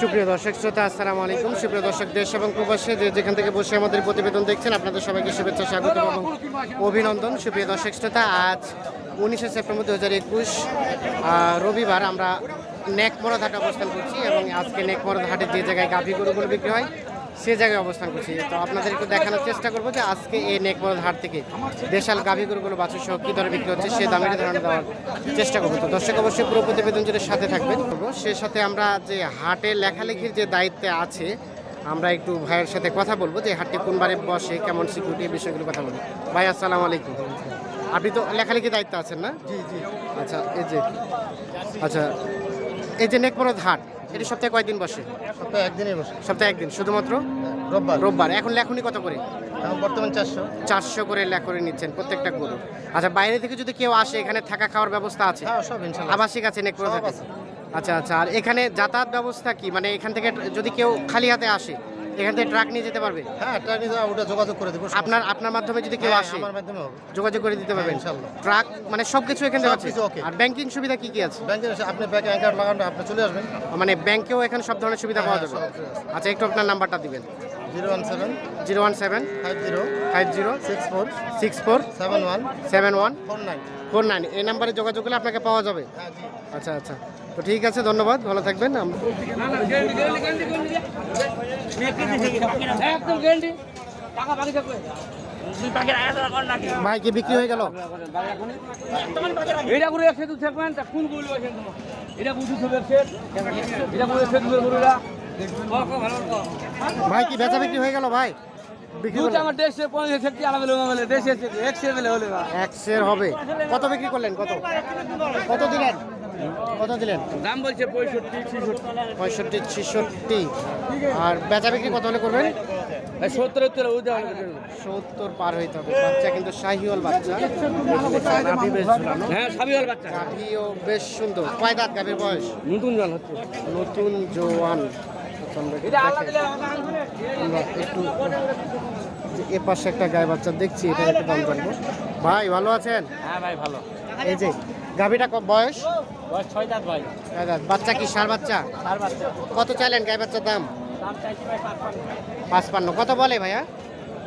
সুপ্রিয় দর্শক শ্রোতা, আসসালামু আলাইকুম। সুপ্রিয় দর্শক, দেশ এবং প্রবাসে যে যেখান থেকে বসে আমাদের প্রতিবেদন দেখছেন, আপনাদের সবাইকে শুভেচ্ছা স্বাগত এবং অভিনন্দন। সুপ্রিয় দর্শক শ্রোতা, আজ উনিশে সেপ্টেম্বর দু হাজার একুশ রবিবার আমরা নেকমরদ হাটে অবস্থান করছি এবং আজকে নেকমরদ হাটে যে জায়গায় গাভী গরুগুলো বিক্রি হয় সে জায়গায় অবস্থান করছি। তো আপনাদের একটু দেখানোর চেষ্টা করব যে আজকে এই নেকমরদ হাট থেকে দেশাল গাভী গরুগুলো বাছুর সহ কী দরে বিক্রি হচ্ছে সে দামের ধারণা দেওয়ার চেষ্টা করব। তো দর্শক অবশ্যই পুরো প্রতিবেদন জুড়ে সাথে থাকবেন। সে সাথে আমরা যে হাটে লেখালেখির যে দায়িত্বে আছে আমরা একটু ভাইয়ের সাথে কথা বলব যে হাটটি কোনবারে বসে কেমন সিকিউরিটি এই বিষয়গুলো কথা বলব। ভাই আসসালামু আলাইকুম। আপনি তো লেখালেখির দায়িত্ব আছেন না? জি জি। আচ্ছা এই যে আচ্ছা এই যে নেকমরদ হাট এটি সপ্তাহে কয়দিন বসে? সপ্তাহে একদিনই বসে। সপ্তাহে একদিন শুধুমাত্র? রোববার। রোববার। এখন লেখনি কত করে? বর্তমান চারশো। চারশো করে লেখনি নিচ্ছেন প্রত্যেকটা গরু। আচ্ছা বাইরে থেকে যদি কেউ আসে এখানে থাকা খাওয়ার ব্যবস্থা আছে? হ্যাঁ আবাসিক আছে হাটে আচ্ছা আচ্ছা। আর এখানে যাতায়াত ব্যবস্থা কি? মানে এখান থেকে যদি কেউ খালি হাতে আসে এখান থেকে ট্রাক নিয়ে যেতে পারবে? হ্যাঁ ট্রাকে যাওয়া ওটা যোগাযোগ করে দেবো আপনার আপনার মাধ্যমে যদি কেউ হ্যাঁ, আসে আমার মাধ্যমে হবে। যোগাযোগ করে দিতে পারবেন। হ্যাঁ, ইনশাল্লাহ। ট্রাক মানে সব কিছু এখান থেকে আছে? okay। আর ব্যাংকিং সুবিধা কি কি আছে? ব্যাংকে এসে আপনি ব্যাংকে অ্যাকাউন্ট লাগান আপনি চলে আসবেন। মানে ব্যাংকেও এখানে সব ধরনের সুবিধা পাওয়া হ্যাঁ, যাবে। আচ্ছা একটু আপনার নাম্বারটা দিবেন। Zero one seven zero one seven five zero five zero six four six four seven one seven one four nine. Four nine. এই নাম্বারে যোগাযোগ করলে আপনাকে পাওয়া যাবে? আচ্ছা আচ্ছা। তো ঠিক আছে ধন্যবাদ ভালো থাকবেন। ভাই কি বিক্রি হয়ে গেল? এটা করে একশো থাকবেন কোন গরু আছে এটা বুঝি সবের এটা করে একশো গরুরা। ভাই কি বেচা বিক্রি হয়ে গেল ভাই? হবে। কত বিক্রি করলেন? কত? কত দিলেন কত দিলেন? দাম বলছে পঁয়ষট্টি ছিষট্টি। পঁয়ষট্টি ছিষট্টি। আর বেচা বিক্রি কত হলে করবেন? সত্তর উত্তর সত্তর পার হইতে হবে। বাচ্চা কিন্তু শাহিওয়াল বাচ্চা। গাভী বেশ হ্যাঁ সাবিওয়াল বাচ্চা। গাভীও বেশ সুন্দর। কয় দাঁত গাভীর বয়স? নতুন জল হচ্ছে। নতুন জোয়ান। আমরা একটু এ পাশে একটা গায়ে বাচ্চা দেখছি এটা একটু দাম জানব। ভাই ভালো আছেন? হ্যাঁ ভাই ভালো। এই যে গাভীটা বয়স? বয়স ছয় দাঁত ভাই। গায়ে দাঁত। বাচ্চা কি? সার বাচ্চা? চার বাচ্চা। কত চাইলেন গায়ে বাচ্চার দাম? দাম চাইছি ভাই পাঁচ পাঁচ পাঁচপান্ন। কত বলে ভাইয়া?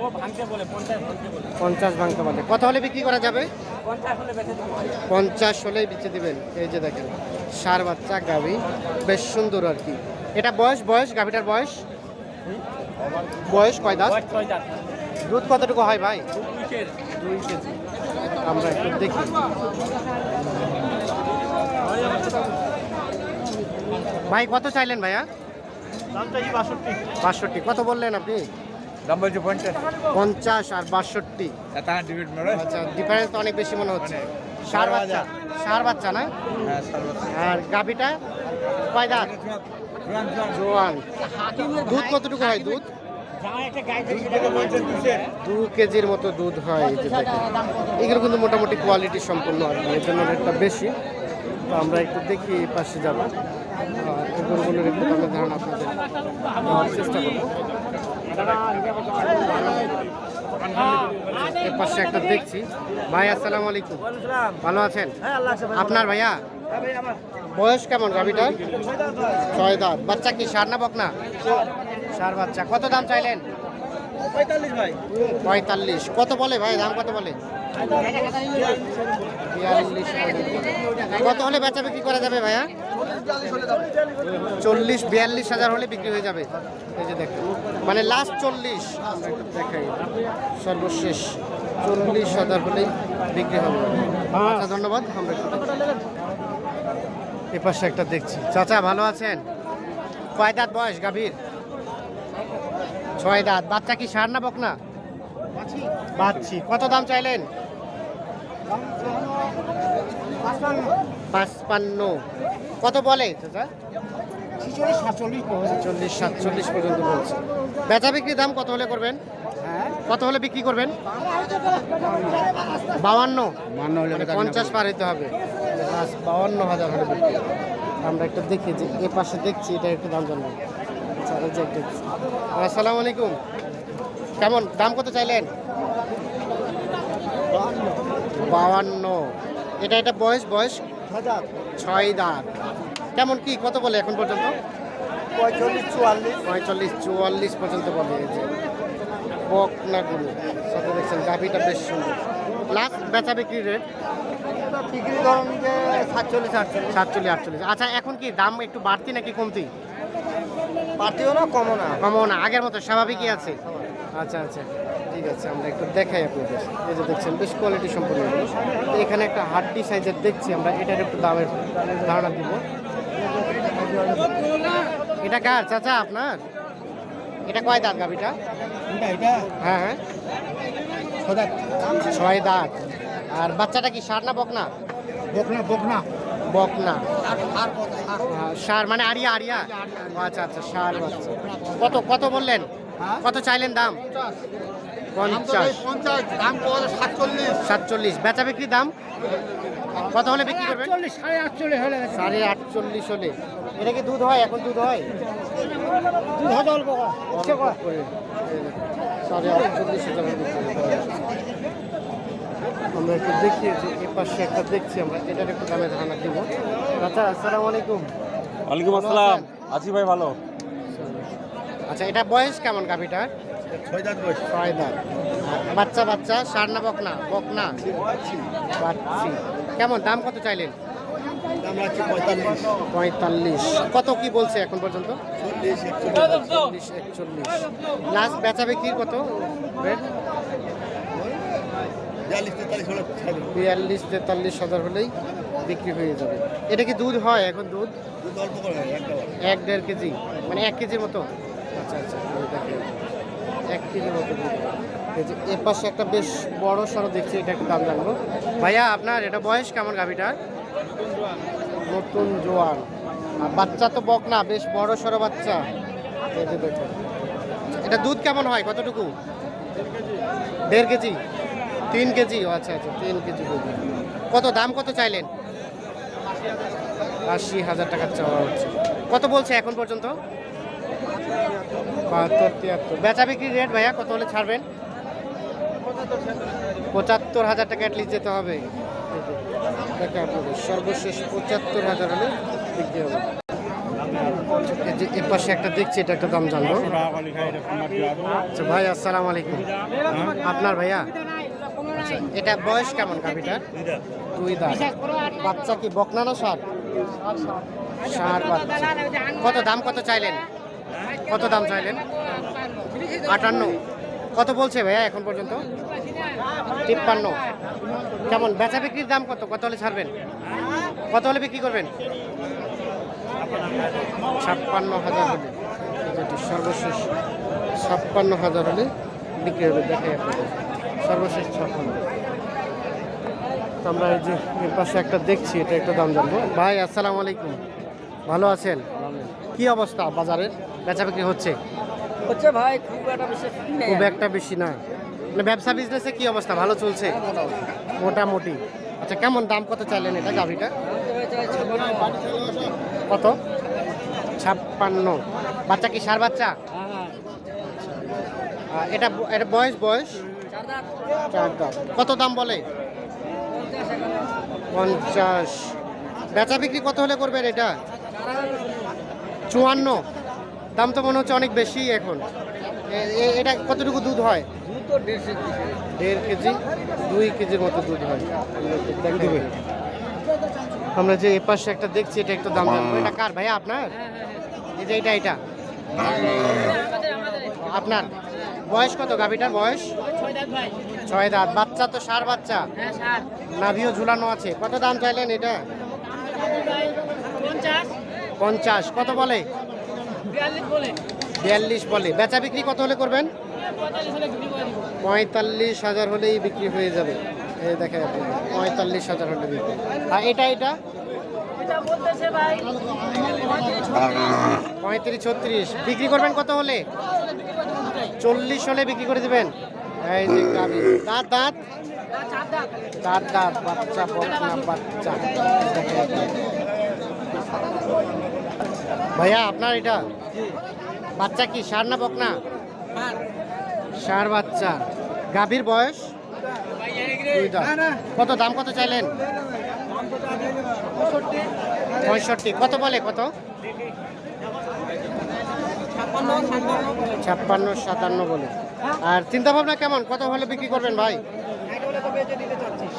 ও ভাঙতে বলে পঞ্চাশ ভাঙতে বলে। পঞ্চাশ ভাঙতে বলে। কত হলে বিক্রি করা যাবে? পঞ্চাশ হলে বেঁচে দেবো পঞ্চাশ হলেই বেচে দিবেন। এই যে দেখেন সার বাচ্চা গাভী। বেশ সুন্দর আর কি। এটা বয়স? বয়স? গাভীটার বয়স? বয়স কয় ছয় দাঁত। দুধ কতটুকু হয় ভাই? দুই কেজি। আমরা একটু দেখি। ভাই কত চাইলেন ভাইয়া? বাষট্টি। কত বললেন আপনি? দাম বলছে পঞ্চাশ। পঞ্চাশ আর বাষট্টি। আচ্ছা ডিফারেন্স তো অনেক বেশি মনে হচ্ছে। সার বাচ্চা? সার বাচ্চা না? হ্যাঁ আর গাভিটা? কয় দাঁত জোয়ান। দুধ কতটুকু হয় দুধ? দু কেজির মতো দুধ হয় এগুলো কিন্তু মোটামুটি কোয়ালিটি সম্পূর্ণ আর কি এর জন্য রেটটা বেশি। তো আমরা একটু দেখি এই পাশে যাব। আর একটু দামের ধারণা আপনাদের দেওয়ার চেষ্টা করব। পাশে একটা দেখছি। ভাই, আসসালামু আলাইকুম। ভালো আছেন? আপনার ভাইয়া? বয়স কেমন গাভিটার? ছয় দাঁত। বাচ্চা কি সার না বকনা? সার বাচ্চা। কত দাম চাইলেন? পঁয়তাল্লিশ কত বলে ভাই? দাম কত বলে? কত হলে বেচা বিক্রি করা যাবে ভাইয়া? চল্লিশ, বিয়াল্লিশ হাজার হলে বিক্রি হয়ে যাবে। এই যে দেখেন। মানে লাস্ট চল্লিশ। দেখাই। সর্বশেষ চল্লিশ হাজার হলেই বিক্রি হবে। আচ্ছা ধন্যবাদ। আমরা এ পাশে একটা দেখছি। চাচা, ভালো আছেন? কয় দাঁত বয়স গাভীর? ছয় দাঁত। বাচ্চা কি সার না বকনা? বাচ্চি। কত দাম চাইলেন? পাঁচপান্ন। কত বলে চাচা? চল্লিশ সাতচল্লিশ পর্যন্ত বলছে। বেচা বিক্রি দাম কত হলে করবেন? কত হলে বিক্রি করবেন? বাউান্ন। মানে পঞ্চাশ পার হইতে হবে। বাউান্ন হাজার হলে বিক্রি আমরা একটু দেখি যে এ পাশে দেখছি এটা একটু দাম জানব। আচ্ছা দেখছি আসসালামু আলাইকুম। কেমন? দাম কত চাইলেন? বাউান্ন এটা এটা বয়স বয়স? ছয় দাঁত। কেমন কি? কত বলে এখন পর্যন্ত? পঁয়তাল্লিশ চুয়াল্লিশ। পঁয়তাল্লিশ চুয়াল্লিশ পর্যন্ত বলে বক না গরু সাথে দেখছেন গাভিটা বেশ সুন্দর। লাস্ট বেচা বিক্রি রেট বিক্রি ধরুন যে সাতচল্লিশ আটচল্লিশ। সাতচল্লিশ আটচল্লিশ। আচ্ছা এখন কি দাম একটু বাড়তি নাকি কমতি? পার্টিও না কমও না? কমও না আগের মতো স্বাভাবিকই আছে। আচ্ছা আচ্ছা ঠিক আছে আমরা একটু দেখাই আপনাদের। এই যে দেখছেন বেশ কোয়ালিটি সম্পূর্ণ এখানে একটা হাড্ডি সাইজের দেখছি আমরা এটার একটু দামের ধারণা দিব। এটা কার চাচা আপনার? এটা কয় দাঁত গাভিটা? এটা এটা? হ্যাঁ হ্যাঁ। ছয় দাঁত। আর বাচ্চাটা কি সার না বকনা? বকনা বকনা। বকনা। আর আর কত আর আহ, সার মানে আরিয়া আরিয়া? আচ্ছা আচ্ছা সার কত কত বললেন? হ্যাঁ? কত চাইলেন দাম? পঞ্চাশ। পঞ্চাশ দাম কত সাতচল্লিশ। সাতচল্লিশ বেচা বিক্রির দাম? কত হলে বিক্রি করবেন? সাড়ে আটচল্লিশ হলে সাড়ে আটচল্লিশ হলে। এটা কি দুধ হয়? এখন দুধ হয়? দুধ হবে অল্প সাড়ে আটচল্লিশ বিক্রি। আমরা একটু দেখিয়েছি এ পাশে একটা দেখছি আমরা। এটার একটু দামে ধারণা দিব। আচ্ছা আসসালামু আলাইকুম। ওয়ালাইকুম আসসালাম। আছি ভাই ভালো। আচ্ছা এটা বয়স কেমন গাভিটার? ছয় দাঁত বয়স। ছয় দাঁত। বাচ্চা বাচ্চা সার না বকনা? বকনা? বাচ্চি। কেমন দাম কত চাইলেন? পঁয়তাল্লিশ। পঁয়তাল্লিশ। কত কি বলছে এখন পর্যন্ত? চল্লিশ একচল্লিশ। চল্লিশ একচল্লিশ। লাস্ট বেচা বিক্রির কত? বিয়াল্লিশ তেতাল্লিশ হাজার হলেই বিক্রি হয়ে যাবে। এটা কি দুধ হয় এখন দুধ? দুধ অল্প করে এক দেড় কেজি? মানে এক কেজির মতো? আচ্ছা আচ্ছা এক কেজির মতো এর পাশে একটা বেশ বড় সড়ো দেখছি এটা একটু দাম জানব। ভাইয়া আপনার এটা বয়স কেমন গাভিটার? নতুন জোয়ান। বাচ্চা তো বক না বেশ বড় সড়ো বাচ্চা। এটা দুধ কেমন হয় কতটুকু? দেড় কেজি। তিন কেজি? আচ্ছা আচ্ছা তিন কেজি কত দাম কত চাইলেন? আশি হাজার টাকা চাওয়া হচ্ছে। কত বলছে এখন পর্যন্ত? বাহাত্তর তিয়াত্তর। বেচা বিক্রি রেট ভাইয়া কত হলে ছাড়বেন? পঁচাত্তর হাজার টাকা অ্যাটলিস্ট যেতে হবে। সর্বশেষ পঁচাত্তর হাজার হলে বিক্রি হবে। এর পাশে একটা দেখছি এটা একটা দাম জানব। আচ্ছা ভাই আসসালামু আলাইকুম। আপনার ভাইয়া? আচ্ছা এটা বয়স কেমন গাভিটার দুই দাঁত। বাচ্চা কি বকনা না সার সার বাচ্চা। কত দাম কত চাইলেন? কত দাম চাইলেন? আটান্ন। কত বলছে ভাইয়া এখন পর্যন্ত? তিপ্পান্ন। কেমন, বেচা বিক্রির দাম কত? কত হলে ছাড়বেন? কত হলে বিক্রি করবেন? ছাপ্পান্ন হাজার হলে। সর্বশেষ ছাপ্পান্ন হাজার হলে বিক্রি হবে, দেখাই সর্বশেষ ছাপ্পান্ন। তো আমরা এই যে এর পাশে একটা দেখছি এটা একটা দাম জানব। ভাই আসসালামু আলাইকুম। ভালো আছেন? কি অবস্থা বাজারের? বেচা বিক্রি হচ্ছে? হচ্ছে ভাই খুব একটা নেই খুব একটা বেশি না। মানে ব্যবসা বিজনেসে কি অবস্থা? ভালো চলছে? মোটামুটি। আচ্ছা কেমন দাম কত চাইলেন এটা গাভিটা? কত? ছাপ্পান্ন। বাচ্চা কি সার বাচ্চা? আহ, এটা ব- এটা বয়স বয়স? চার দাম কত দাম বলে? পঞ্চাশ। বেচা বিক্রি কত হলে করবেন এটা? চুয়ান্ন। দাম তো মনে হচ্ছে অনেক বেশি এখন। এটা কতটুকু দুধ হয়? দেড় কেজি। দুই কেজির মতো দুধ হয়। আমরা যে এ পাশে একটা দেখছি, এটা একটু দাম এটা কার ভাইয়া আপনার? এই যে এটা এটা। আপনার? বয়স কত গাভিটার বয়স? ছয় দাঁত। বাচ্চা তো সার বাচ্চা। নাভিও ঝুলানো আছে। কত দাম চাইলেন এটা? পঞ্চাশ। কত বলে? বিয়াল্লিশ বলে। বেচা বিক্রি কত হলে করবেন? পঁয়তাল্লিশ হাজার হলেই বিক্রি হয়ে যাবে। এই দেখেন আপনি পঁয়তাল্লিশ হাজার হলে বিক্রি। আর এটা এটা? পঁয়ত্রিশ ছত্রিশ। বিক্রি করবেন কত হলে? চল্লিশ হলে বিক্রি করে দেবেন। এই। দাঁত দাঁত দাঁত। দাঁত বাচ্চা বাচ্চা। ভাইয়া, আপনার এটা বাচ্চা কি? সার না বকনা? সার বাচ্চা। গাভীর বয়স। কত, দাম কত চাইলেন? পঁয়ষট্টি। কত বলে, কত? ছাপ্পান্ন সাতান্ন বলে। আর চিন্তা ভাবনা কেমন? কত হলে বিক্রি করবেন ভাই?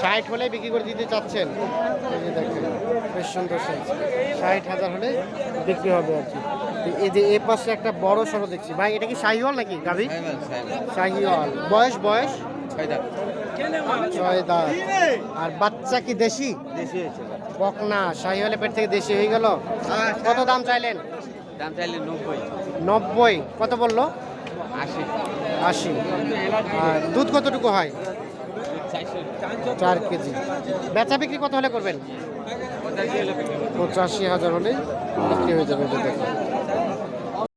ষাট হলে বিক্রি করে দিতে চাচ্ছেন। এই যে দেখেন বেশ সুন্দর সাইজ ষাট হাজার হলে বিক্রি হবে আর কি। এই যে এ পাশে একটা বড় সড়ো দেখছি। ভাই এটা কি শাহিওয়াল নাকি গাভি? শাহিওয়াল। বয়স বয়স? ছয় দাঁত। আর বাচ্চা কি দেশি? বকনা শাহিওয়ালে পেট থেকে দেশি হয়ে গেল? কত দাম চাইলেন? দাম চাইলে নব্বই। নব্বই কত বলল? আশি। আশি। আর দুধ কতটুকু হয়? চার কেজি। বেচা বিক্রি কত হলে করবেন? পঁচাশি হাজার হলে বিক্রি হয়ে যাবে